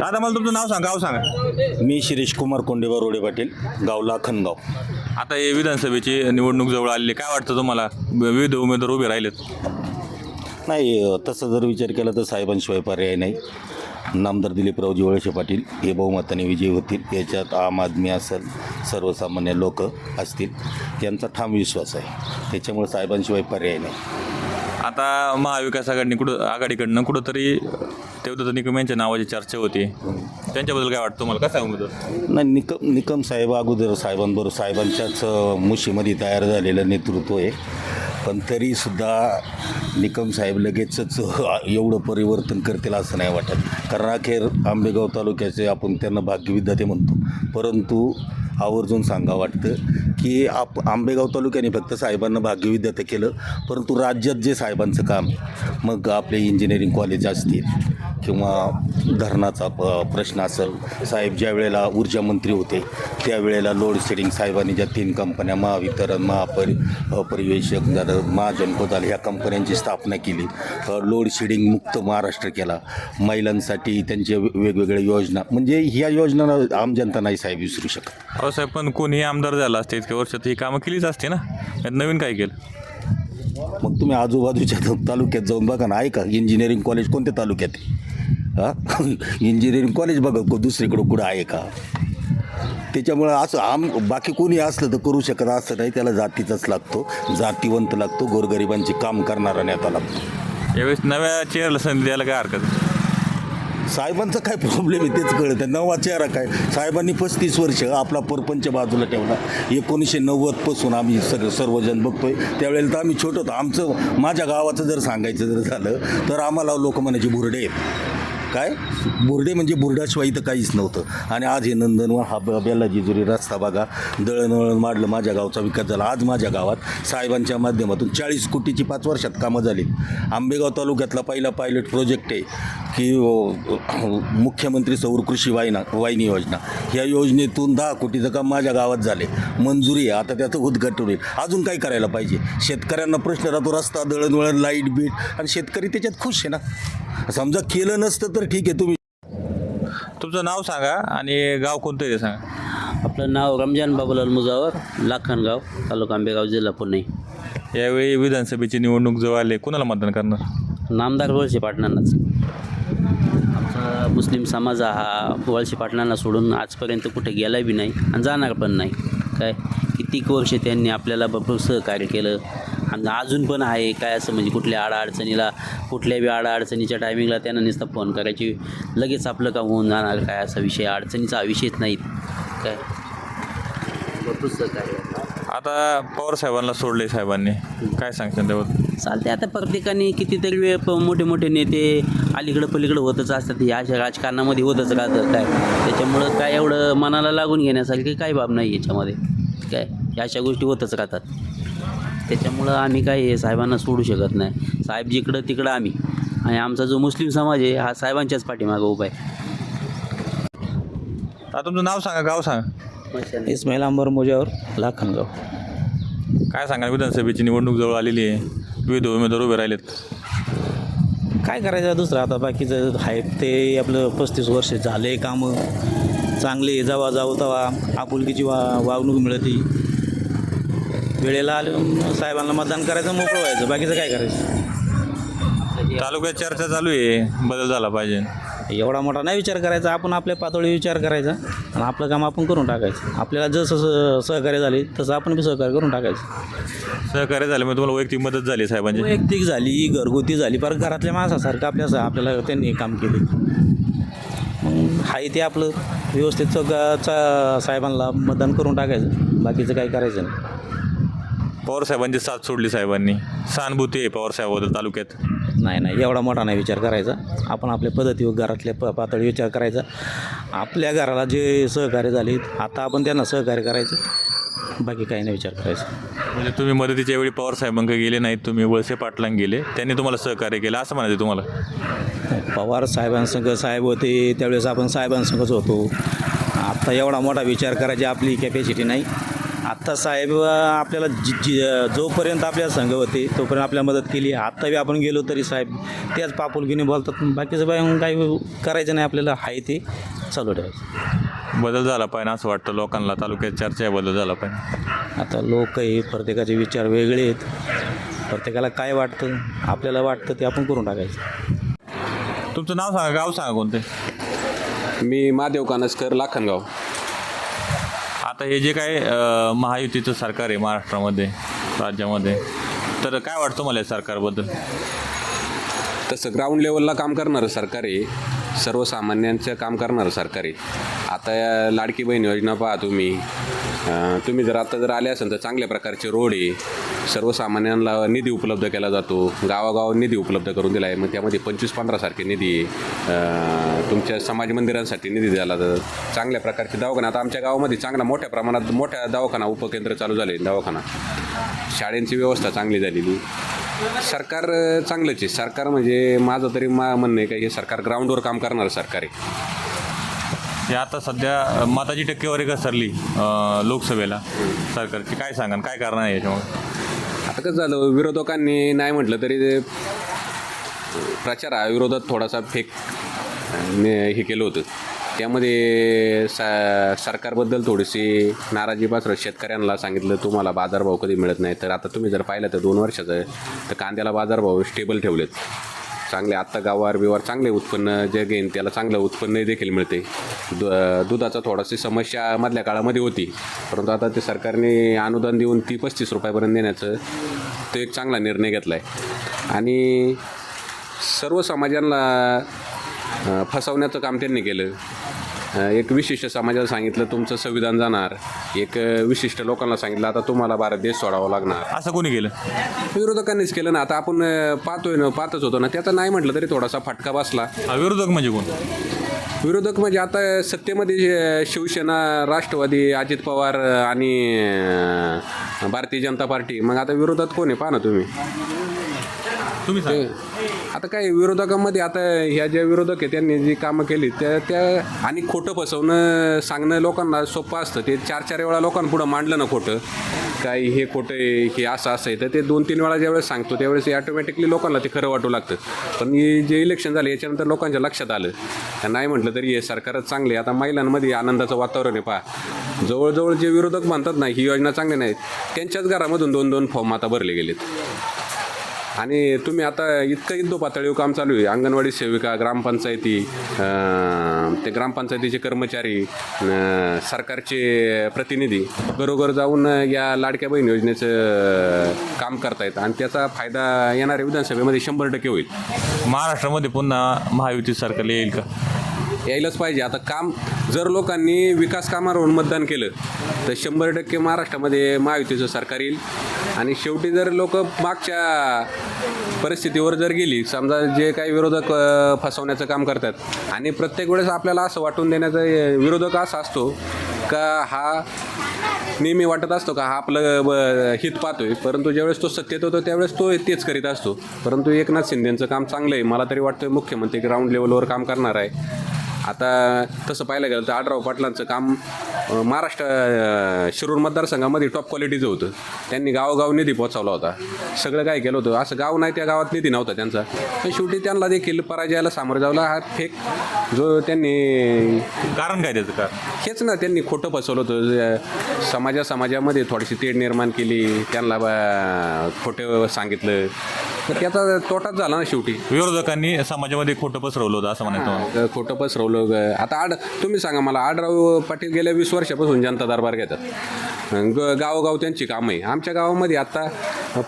दादा मला तुमचं नाव सांगा गाव सांगा. मी शिरीष कुमार कोंडेबा रोडे पाटील गाव लाखनगाव आता हे विधानसभेची निवडणूक जवळ आलेली काय वाटतं तुम्हाला? विविध उमेदवार उभे राहिलेत. नाही अ, तसं जर विचार केला तर साहेबांशिवाय पर्याय नाही. नामदार दिलीपरावजी वळसे पाटील हे बहुमताने विजयी होतील. याच्यात आम आदमी असेल सर्वसामान्य लोक असतील यांचा ठाम विश्वास आहे. त्याच्यामुळे साहेबांशिवाय पर्याय नाही. आता महाविकास आघाडी कुठं आघाडीकडनं कुठंतरी देवदत्त निकम यांच्या नावाची चर्चा होती. त्यांच्याबद्दल काय वाटतं तुम्हाला? काय सांगू नाही निकम निकम साहेब अगोदर साहेबांबरोबर साहेबांच्याच मुशीमध्ये तयार झालेलं नेतृत्व आहे. पण तरीसुद्धा निकम साहेब लगेचच एवढं परिवर्तन करतील असं नाही वाटत. कारण अखेर आंबेगाव तालुक्याचे आपण त्यांना भाग्यविद्याते म्हणतो. परंतु आवर्जून सांगा वाटतं की आप आंबेगाव तालुक्याने फक्त साहेबांना भाग्यविद्याते केलं परंतु राज्यात जे साहेबांचं काम मग आपले इंजिनिअरिंग कॉलेज असतील किंवा धरणाचा प प्रश्न असेल साहेब ज्या वेळेला ऊर्जा मंत्री होते त्यावेळेला लोड शेडिंग साहेबांनी ज्या तीन कंपन्या महावितरण महापरि परिवेशक झालं महाजनपद आलं ह्या कंपन्यांची स्थापना केली. लोड शेडिंग मुक्त महाराष्ट्र केला. महिलांसाठी त्यांच्या वे- वेगवेगळ्या योजना म्हणजे ह्या योजना आम जनता नाही साहेब विसरू शकत. अहो साहेब पण कोणी आमदार झाला असते इतक्या वर्षात ही कामं केलीच असते ना? यात नवीन काय केलं? मग तुम्ही आजूबाजूच्या तालुक्यात जाऊन बघा ना ऐका इंजिनिअरिंग कॉलेज कोणत्या तालुक्यात आहे? हां? इंजिनिअरिंग कॉलेज बघा को दुसरीकडं कुठं आहे का? त्याच्यामुळं असं आम बाकी कोणी असलं तर करू शकत असं नाही त्याला जातीचाच लागतो. जातीवंत लागतो गोरगरिबांची काम करणारा नेता लागतो. यावेळेस नव्या चेअरला संधी द्यायला काय हरकत? साहेबांचा काय प्रॉब्लेम आहे तेच कळत आहे नवा चेहरा काय? साहेबांनी पस्तीस वर्ष आपला परपंच बाजूला ठेवला. एकोणीसशे नव्वदपासून आम्ही सगळं सर्वजण बघतोय. त्यावेळेला तर आम्ही छोटं होतो. आमचं माझ्या गावाचं जर सांगायचं जर झालं तर आम्हाला लोक म्हणायचे बुरडे आहेत. काय? बुरडे म्हणजे बुरडाशिवाय इथं काहीच नव्हतं. आणि आज हे नंदनवन हा बेला जिजुरी रस्ता बघा दळणवळण माडलं माझ्या गावचा विकास झाला. आज माझ्या गावात साहेबांच्या माध्यमातून चाळीस कोटीची पाच वर्षात कामं झाली. आंबेगाव तालुक्यातला पहिला पायलट प्रोजेक्ट आहे की मुख्यमंत्री सौर कृषी वाहिना वाहिनी योजना. या योजनेतून दहा कोटीचं काम माझ्या गावात झाले. मंजुरी आहे. आता त्याचं उद्घाटन होईल. अजून काय करायला पाहिजे? शेतकऱ्यांना प्रश्न राहतो रस्ता दळणवळण लाइट बीट आणि शेतकरी त्याच्यात खुश आहे ना? समजा केलं नसतं तर ठीक आहे तुम्ही तुमचं नाव सांगा आणि गाव कोणतं आहे ते सांगा. आपलं नाव रमजान बाबूलाल मुजावर लाखनगाव तालुका आंबेगाव जिल्हा पुणे. यावेळी विधानसभेची निवडणूक जवळ आली कोणाला मतदान करणार? नामदार वळसे पाटणांनाच आमचा मुस्लिम समाज हा वळसे पाटणांना सोडून आजपर्यंत कुठे गेला बी नाही आणि जाणार पण नाही. काय? कितीक वर्ष त्यांनी आपल्याला भरपूर सहकार्य केलं आणि अजून पण आहे. काय असं म्हणजे कुठल्या अडचणीला कुठल्या बी अडचणीच्या टायमिंगला त्यांना नुसतं फोन करायची. लगेच आपलं काम होऊन जाणार. काय असा विषय? अडचणीचा विषयच नाहीत काय? भरपूर आता पवार साहेबांना सोडले साहेबांनी. काय सांगतात त्याबद्दल चालते आता प्रत्येकाने कितीतरी वेळ प मोठे मोठे नेते अलीकडं पलीकडं होतच असतात. या अशा राजकारणामध्ये होतच राहतं काय? त्याच्यामुळं काय एवढं मनाला लागून घेण्यासारखी काही बाब नाही याच्यामध्ये. काय? या अशा गोष्टी होतच राहतात. त्याच्यामुळं आम्ही काय हे साहेबांना सोडू शकत नाही. साहेब जिकडं तिकडं आम्ही. आणि आमचा जो मुस्लिम समाज आहे हा साहेबांच्याच पाठीमागं उभा आहे. आता तुमचं नाव सांगा गाव सांगा. इस्माईल अंबर मोजावर लाखनगाव. काय सांगा विधानसभेची निवडणूक जवळ आलेली आहे. विविध उमेदवार उभे राहिलेत. काय करायचं दुसरं आता बाकीचं आहे ते आपलं पस्तीस वर्ष झाले कामं. चांगले जावा जाऊ तवा आपुलकीची वा वागणूक मिळती. वेळेला आले साहेबांना मतदान करायचं मोकळं व्हायचं. बाकीचं काय करायचं? तालुक्यात चर्चा चालू आहे. बदल झाला पाहिजे. एवढा मोठा नाही विचार करायचा. आपण आपल्या पातळी विचार करायचा. आणि आपलं काम आपण करून टाकायचं. आपल्याला जसं सहकार्य झाले तसं आपण बी सहकार्य करून टाकायचं. सहकार्य झाल्यामुळे तुम्हाला वैयक्तिक मदत झाली साहेबांची? वैयक्तिक झाली घरगुती झाली. पर घरातल्या माणसासारखं आपल्या आपल्याला त्यांनी काम केले. मग हाय ते आपलं व्यवस्थित चा साहेबांना मतदान करून टाकायचं. बाकीचं काही करायचं नाही. पवार साहेबांची साथ सोडली साहेबांनी. सहानुभूती आहे पवार साहेबाबद्दल तालुक्यात. नाही नाही एवढा मोठा नाही विचार करायचा. आपण आपल्या पद्धतीवर घरातल्या प पातळी विचार करायचा. आपल्या घराला जे सहकार्य झाले आता आपण त्यांना सहकार्य करायचं. बाकी काही नाही विचार करायचा. म्हणजे तुम्ही मदतीच्या वेळी पवार साहेबांकडे गेले नाहीत तुम्ही वळसे पाटलांक गेले त्यांनी तुम्हाला सहकार्य केलं असं म्हणायचं तुम्हाला? पवार साहेबांसंग साहेब होते त्यावेळेस आपण साहेबांसंगच होतो. आत्ता एवढा मोठा विचार करायची आपली कॅपॅसिटी नाही. आत्ता साहेब आपल्याला जि जि जोपर्यंत आपल्या संघ होते तोपर्यंत आपल्याला मदत केली आत्ता बी आपण गेलो तरी साहेब त्याच पापुलकीने बोलतात. बाकीचं बाय काही करायचं नाही आपल्याला आहे ते. चालू ठेवायचं बदल झाला पाहिजे असं वाटतं. लोकांना तालुक्यात चर्चा बदल झाला पाहिजे. आता लोक हे प्रत्येकाचे विचार वेगळे आहेत. प्रत्येकाला काय वाटतं आपल्याला वाटतं ते आपण करून टाकायचं. तुमचं नाव सांगा गाव सांगा कोणते? मी महादेव कानसकर लाखनगाव. आता हे जे काय महायुतीचं सरकार आहे महाराष्ट्रामध्ये राज्यामध्ये तर काय वाटतं मला या सरकारबद्दल? तसं ग्राउंड लेवलला काम करणारं सरकार आहे. सर्वसामान्यांचं काम करणारं सरकार आहे. आता या लाडकी बहीण योजना पहा तुम्ही. तुम्ही जर आता जर आले असाल तर चांगल्या प्रकारचे रोड आहे. सर्वसामान्यांना निधी उपलब्ध केला जातो. गावागाव निधी उपलब्ध करून दिला आहे. मग त्यामध्ये पंचवीस पंधरासारखे निधी आहे. तुमच्या समाज मंदिरांसाठी निधी दिला जातो चांगल्या प्रकारचे दवाखाना. आता आमच्या गावामध्ये चांगला मोठ्या प्रमाणात मोठ्या दवाखाना उपकेंद्र चालू झाले दवाखाना. शाळेंची व्यवस्था चांगली झालेली. सरकार चांगलंच आहे. सरकार म्हणजे माझं तरी मा म्हणणं आहे का हे सरकार ग्राउंडवर काम करणारं सरकार आहे. हे आता सध्या मताची टक्केवारी घसरली लोकसभेला सरकारची. काय सांगा काय कारण आहे याच्यामुळे? आता कसं झालं विरोधकांनी नाही म्हटलं तरी ते प्रचार हा विरोधात थोडासा फेक ने- हे केलं होतं. त्यामध्ये सा सरकारबद्दल थोडीशी नाराजी पात्र शेतकऱ्यांना सांगितलं तुम्हाला बाजारभाव कधी मिळत नाही? तर आता तुम्ही जर पाहिलं तर दोन वर्षाचं तर कांद्याला बाजारभाव स्टेबल ठेवलेत. चांगले आत्ता गावावर बिवार चांगले उत्पन्न जे घेईन त्याला चांगलं उत्पन्न देखील मिळते. दु दुधाचा थोडाशी समस्या मधल्या काळामध्ये होती. परंतु आता ते सरकारने अनुदान देऊन ती पस्तीस रुपयापर्यंत देण्याचं तो एक चांगला निर्णय घेतला आहे आणि सर्व समाजांना फसवण्याचं काम त्यांनी केलं. एक विशिष्ट समाजाला सांगितलं तुमचं संविधान जाणार. एक विशिष्ट लोकांना सांगितलं आता तुम्हाला भारत देश सोडावा लागणार. असं कोणी केलं? विरोधकांनीच केलं ना आता आपण पाहतोय ना पाहतच होतो ना त्याचा नाही म्हटलं तरी थोडासा फटका बसला. हा, विरोधक म्हणजे कोण? विरोधक म्हणजे आता सत्तेमध्ये शिवसेना राष्ट्रवादी अजित पवार आणि भारतीय जनता पार्टी मग आता विरोधात कोण आहे? पहा ना तुम्ही. तुम्ही आता काय विरोधकांमध्ये आता ह्या ज्या विरोधक आहे त्यांनी जी कामं केली त्या त्या आणि खोटं फसवणं सांगणं लोकांना सोपं असतं. ते चार चार वेळा लोकांपुढं मांडलं ना खोटं. काय हे खोटं आहे हे असं असं आहे तर ते दोन तीन वेळा ज्यावेळेस सांगतो त्यावेळेस ऑटोमॅटिकली लोकांना ते खरं वाटू लागतं. पण हे जे इलेक्शन झालं याच्यानंतर लोकांच्या लक्षात आलं. नाही म्हटलं तरी हे सरकारच चांगले आता महिलांमध्ये आनंदाचं वातावरण आहे पहा. जवळजवळ जे विरोधक म्हणतात ना ही योजना चांगली नाही त्यांच्याच घरामधून दोन दोन फॉर्म आता भरले गेलेत. आणि तुम्ही आता इतकं युद्ध पातळीवर काम चालू आहे. अंगणवाडी सेविका ग्रामपंचायती ते ग्रामपंचायतीचे कर्मचारी सरकारचे प्रतिनिधी घरोघर जाऊन या लाडक्या बहीण योजनेचं काम करतायत. आणि त्याचा फायदा येणाऱ्या विधानसभेमध्ये शंभर टक्के होईल. महाराष्ट्रामध्ये पुन्हा महायुती सरकार येईल का? यायलाच पाहिजे. आता काम जर लोकांनी विकास कामावर मतदान केलं तर शंभर टक्के महाराष्ट्रामध्ये महायुतीचं सरकार येईल. आणि शेवटी जर लोक मागच्या परिस्थितीवर जर गेली समजा जे काही विरोधक फसवण्याचं काम करतात आणि प्रत्येक वेळेस आपल्याला असं वाटून देण्याचा विरोधक असा असतो का हा नेहमी वाटत असतो का हा आपलं ब- हित पाहतोय. परंतु ज्यावेळेस तो सत्तेत होतो त्यावेळेस तो तेच करीत असतो. परंतु एकनाथ शिंदेचं काम चांगलं आहे. मला तरी वाटतं मुख्यमंत्री ग्राउंड लेवलवर काम करणार आहे. आता तसं पाहायला गेलं तर आडराव पाटलांचं काम महाराष्ट्र शिरूर मतदारसंघामध्ये टॉप क्वालिटीचं होतं. त्यांनी गावोगाव निधी पोहोचवला होता. सगळं काय केलं होतं? असं गाव नाही त्या गावात निधी नव्हता त्यांचा. पण शेवटी त्यांना देखील पराजयाला सामोरं जावला हा फेक जो त्यांनी कारण काय त्याचं? कारण? हेच ना त्यांनी खोटं फसवलं होतं. समाजा समाजामध्ये थोडीशी तेढ निर्माण केली. त्यांना खोटं सांगितलं. तर त्याचा तोटाच झाला ना शेवटी. विरोधकांनी समाजामध्ये खोटं पसरवलं होतं असं म्हणायचं. खोटं पसरवलं ग- आता आड तुम्ही सांगा मला आडराव पाटील गेल्या वीस वर्षापासून जनता दरबार घेतात. ग गावोगाव त्यांची कामं आहे. आमच्या गावामध्ये आता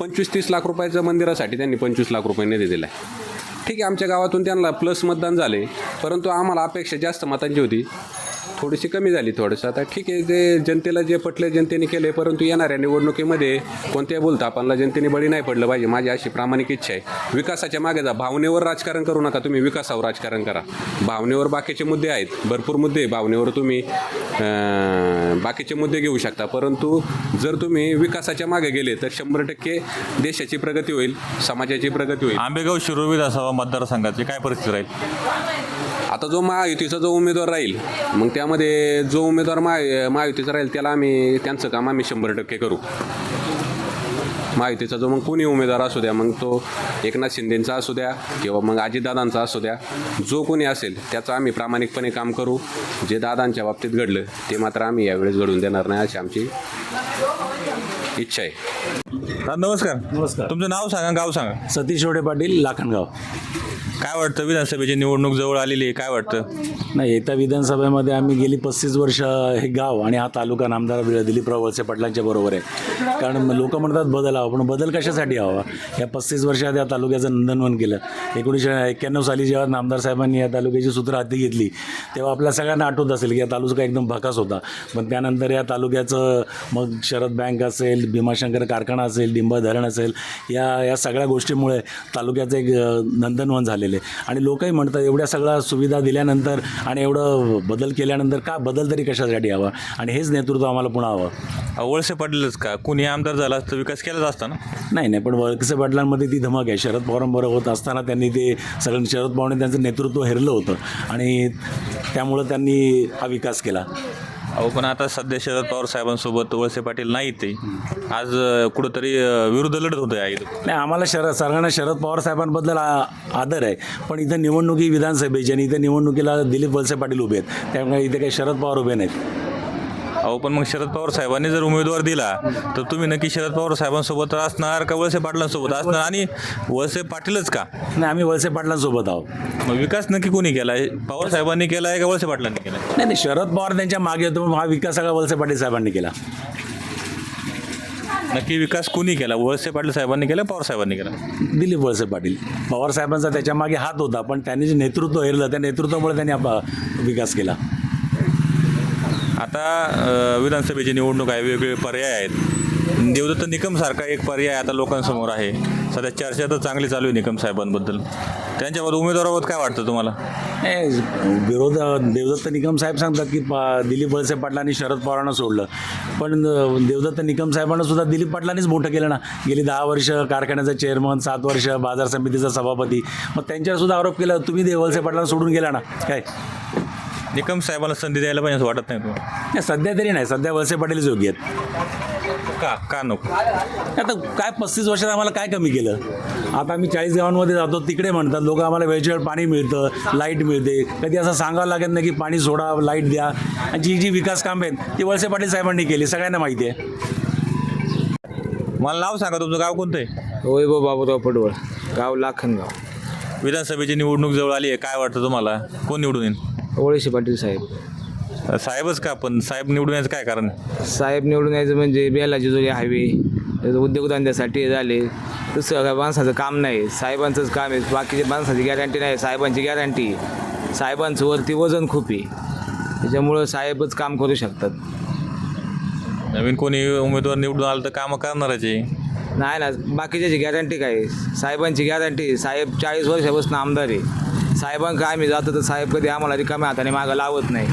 पंचवीस तीस लाख रुपयाचं मंदिरासाठी त्यांनी पंचवीस लाख रुपये निधी दिला आहे ठीक आहे आमच्या गावातून त्यांना प्लस मतदान झाले परंतु आम्हाला अपेक्षा जास्त मतांची होती. थोडीशी कमी झाली थोडंसं. आता ठीक आहे जे जनतेला जे पटले जनतेने केले परंतु येणाऱ्या निवडणुकीमध्ये कोणत्याही बोलता जनतेने बळी नाही पडलं पाहिजे. माझी अशी प्रामाणिक इच्छा आहे. विकासाच्या मागे जा. भावनेवर राजकारण करू नका तुम्ही. विकासावर राजकारण करा. भावनेवर बाकीचे मुद्दे आहेत. भरपूर मुद्दे भावनेवर तुम्ही बाकीचे मुद्दे घेऊ शकता. परंतु जर तुम्ही विकासाच्या मागे गेले तर शंभर टक्के देशाची प्रगती होईल समाजाची प्रगती होईल. आंबेगाव शिरूर विधानसभा मतदारसंघाची काय परिस्थिती राहील? आता जो महायुतीचा जो उमेदवार राहील मग त्यामध्ये जो उमेदवार महा महायुतीचा राहील त्याला आम्ही त्यांचं काम आम्ही शंभर टक्के करू. महायुतीचा जो मग कोणी उमेदवार असू द्या मग तो एकनाथ शिंदेंचा असू द्या किंवा मग अजितदादांचा असू द्या जो कोणी असेल त्याचं आम्ही प्रामाणिकपणे काम करू. जे दादांच्या बाबतीत घडलं ते मात्र आम्ही यावेळेस घडून देणार नाही अशी आमची इच्छा आहे. नमस्कार. नमस्कार. तुमचं नाव सांगा गाव सांगा. सतीश वडे पाटील लाखनगाव. काय वाटतं विधानसभेची निवडणूक जवळ आलेली आहे? काय वाटतं? नाही येत्या विधानसभेमध्ये आम्ही गेली पस्तीस वर्ष हे गाव आणि हा तालुका नामदार वि- दिलीपराव वळसे पाटलांच्या बरोबर आहे. कारण लोक म्हणतात बदल हवा पण बदल कशासाठी हवा? या पस्तीस वर्षात या तालुक्याचं नंदनवन केलं. एकोणीसशे एक्क्याण्णव साली जेव्हा नामदार साहेबांनी या तालुक्याची सूत्र हाती घेतली तेव्हा आपल्या सगळ्यांना आठवत असेल की या तालुका एकदम भकास होता. पण त्यानंतर या तालुक्याचं मग शरद बँक असेल भीमाशंकर कारखाना असेल डिंबा धरण असेल या या सगळ्या गोष्टीमुळे तालुक्याचं एक अ, नंदनवन झालेले आणि लोकही म्हणतात एवढ्या सगळ्या सुविधा दिल्यानंतर आणि एवढं बदल केल्यानंतर का बदल तरी कशासाठी हवा आणि हेच नेतृत्व आम्हाला पुन्हा हवं. वळसे पाटीलच का? कुणी आमदार झाला तर विकास केलाच असता ना? नाही नाही पण वळसे पाटलांमध्ये ती धमक आहे. शरद पवारांबरोबर होत असताना त्यांनी ते सगळं शरद पवारांनी त्यांचं नेतृत्व हेरलं होतं. आणि त्यामुळं त्यांनी हा विकास केला. अहो पण आता सध्या शरद पवार साहेबांसोबत वळसे पाटील नाही ते आज अ, कुठंतरी अ, विरुद्ध लढत होतं आहे नाही आम्हाला शरद सर्वांना शरद पवार साहेबांबद्दल आ- आदर आहे. पण इथं निवडणुकी विधानसभेची आणि इथं निवडणुकीला दिलीप वळसे पाटील उभे आहेत. त्यामुळे इथे काही शरद पवार उभे नाहीत. अहो पण मग शरद पवार साहेबांनी जर उमेदवार दिला तर तुम्ही नक्की शरद पवार साहेबांसोबत असणार का वळसे पाटलांसोबत असणार? आणि वळसे पाटीलच का? नाही आम्ही वळसे पाटलांसोबत आहोत. मग विकास नक्की कोणी केला आहे पवार साहेबांनी केला आहे का वळसे पाटलांनी केला? नाही नाही शरद पवार त्यांच्या मागे होतो हा विकास सगळा वळसे पाटील साहेबांनी केला. नक्की विकास कोणी केला? वळसे पाटील साहेबांनी केला पवार साहेबांनी केला? दिलीप वळसे पाटील. पवार साहेबांचा त्याच्यामागे हात होता पण त्यांनी जे नेतृत्व हेरलं त्या नेतृत्वामुळे त्यांनी आपला विकास केला. आता विधानसभेची निवडणूक आहे वेगवेगळे पर्याय आहेत. देवदत्त निकमसारखा एक पर्याय आता लोकांसमोर आहे. सध्या चर्चा तर चांगली चालू आहे निकम साहेबांबद्दल. त्यांच्याबद्दल उमेदवाराबद्दल काय वाटतं तुम्हाला? विरोध देवदत्त निकम साहेब सांगतात की पा दिलीप वळसे पाटलांनी शरद पवारांना सोडलं. पण देवदत्त निकम साहेबांना सुद्धा दिलीप पाटलांनीच मोठं केलं ना. गेली दहा वर्ष कारखान्याचा चेअरमन सात वर्ष बाजार समितीचा सभापती. मग त्यांच्यावर सुद्धा आरोप केला तुम्ही देवळसे पाटलांना सोडून गेला ना. काय? निकम साहेबांना संधी द्यायला पाहिजे असं वाटत नाही तुम्हाला? नाही, सध्या तरी नाही. सध्या वळसे पाटीलच योग्य आहेत. का? का नको? आता काय पस्तीस वर्षात आम्हाला काय कमी केलं? आता आम्ही चाळीस गावांमध्ये जातो तिकडे म्हणतात लोक आम्हाला वेळच्या वेळ पाणी मिळतं लाइट मिळते. कधी असं सांगावं लागत नाही की पाणी सोडा लाइट द्या. आणि जी जी विकास कामे आहेत ती वळसे पाटील साहेबांनी केली. सगळ्यांना माहिती आहे. मला नाव सांगा तुमचं गाव कोणतं आहे? वैभव बाबूराव पडवळ गाव लाखनगाव. विधानसभेची निवडणूक जवळ आली आहे. काय वाटतं तुम्हाला? कोण निवडून येईल? ओळशी पाटील साहेब. साहेबच का पण? साहेब निवडून यायचं काय कारण? साहेब निवडून यायचं म्हणजे बेलाची जोडी हवी उद्योगधंद्यासाठी झाले. दुसरं काय माणसाचं काम नाही. साहेबांचंच काम आहे. बाकीचे माणसाची गॅरंटी नाही. साहेबांची गॅरंटी साहेबांचं वरती वजन खूप आहे. त्याच्यामुळं साहेबच काम करू शकतात. नवीन कोणी उमेदवार निवडून आलं तर कामं करणारच आहे. नाही ना बाकीच्याची गॅरंटी काय आहे? साहेबांची गॅरंटी साहेब चाळीस वर्षापासून आमदार आहे. साहेबांका आम्ही जातो तर साहेब कधी आम्हाला रिकाम्या हाताने मागं लावत नाही.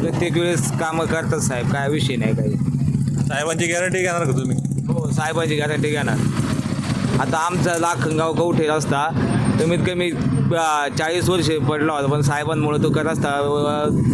प्रत्येक वेळेस कामं करतात साहेब काय विषय नाही काही. साहेबांची गॅरंटी घेणार का तुम्ही? हो साहेबांची गॅरंटी घेणार. आता आमचा लाखनगाव कवठे रस्ता कमीत कमी चाळीस वर्ष पडला होता पण साहेबांमुळे तो का रस्ता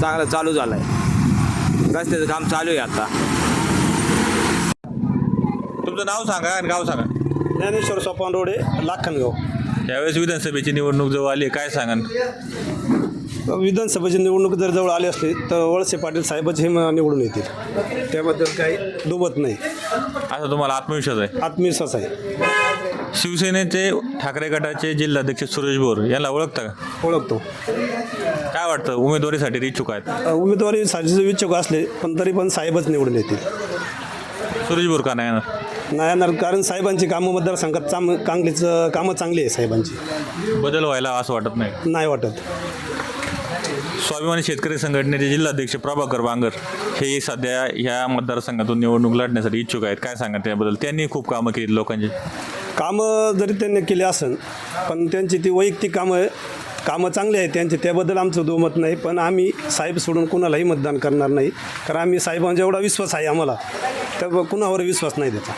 चांगला चालू झाला आहे रस्त्याचं काम चालू आहे आता. तुमचं नाव सांगा आणि गाव सांगा. ज्ञानेश्वर सोपान रोडे लाखनगाव. यावेळेस विधानसभेची निवडणूक जवळ आली आहे काय सांगा विधानसभेची निवडणूक जर जवळ आली असली तर वळसे पाटील साहेबच हे म- निवडून येतील. त्याबद्दल काही दुमत नाही. असा तुम्हाला आत्मविश्वास आहे? आत्मविश्वास आहे. शिवसेनेचे ठाकरे गटाचे जिल्हाध्यक्ष सुरेश बोर यांना ओळखता का? ओळखतो. काय वाटतं उमेदवारीसाठी ते इच्छुक आहेत? अ, उमेदवारी साजेचे इच्छुक असले पण तरी पण साहेबच निवडून येतील. सुरेश बोर का नाही येणार? नाही येणार कारण साहेबांची कामं मतदारसंघात चांग कांगलीचं कामं चांगली आहे साहेबांची. बदल व्हायला असं वाटत नाही. नाही वाटत. स्वाभिमानी शेतकरी संघटनेचे जिल्हाध्यक्ष प्रभाकर बांगर हे सध्या ह्या मतदारसंघातून निवडणूक लढण्यासाठी इच्छुक आहेत. काय सांगा त्याबद्दल? त्यांनी खूप कामं केली लोकांची. कामं जरी त्यांनी केली असन पण त्यांची ती वैयक्तिक कामं कामं चांगली आहेत त्यांची त्याबद्दल आमचं दुमत नाही पण आम्ही साहेब सोडून कुणालाही मतदान करणार नाही. कारण आम्ही साहेबांचा एवढा विश्वास आहे आम्हाला त्या कुणावर विश्वास नाही त्याचा.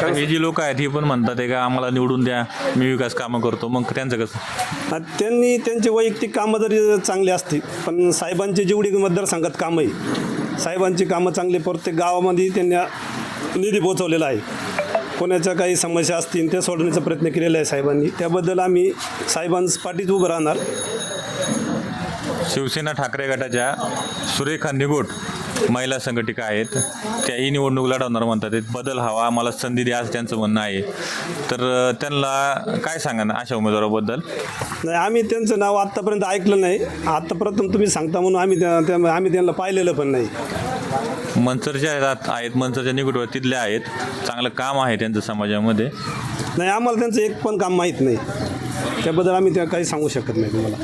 कारण हे जी लोक आहेत ही पण म्हणतात आहे का आम्हाला निवडून द्या मी विकास कामं करतो. मग त्यांचं कसं? त्यांनी त्यांचे वैयक्तिक कामं जरी चांगली असतील पण साहेबांची जेवढी मतदारसंघात कामं आहे साहेबांची कामं चांगली प्रत्येक गावामध्ये त्यांनी निधी पोचवलेला आहे. कोणाच्या काही समस्या असतील त्या सोडवण्याचा प्रयत्न केलेला आहे साहेबांनी. त्याबद्दल आम्ही साहेबांस पाठीत उभं राहणार. शिवसेना ठाकरे गटाच्या सुरेखा निगोट महिला संघटिका आहेत. त्याही निवडणूक लढवणार म्हणतात बदल हवा आम्हाला संधी द्या असं त्यांचं म्हणणं आहे. तर त्यांना काय सांगा ना अशा उमेदवाराबद्दल? नाही आम्ही त्यांचं नाव आत्तापर्यंत ऐकलं नाही. आत्तापर्यंत तुम्ही सांगता म्हणून आम्ही त्या- आम्ही त्यांना पाहिलेलं पण नाही. मनसरच्या आहेत आहेत मनसरच्या निकटवर तिथल्या आहेत. चांगलं काम आहे त्यांचं समाजामध्ये. नाही आम्हाला त्यांचं एक पण काम माहीत नाही. त्याबद्दल आम्ही त्या काही सांगू शकत नाही तुम्हाला.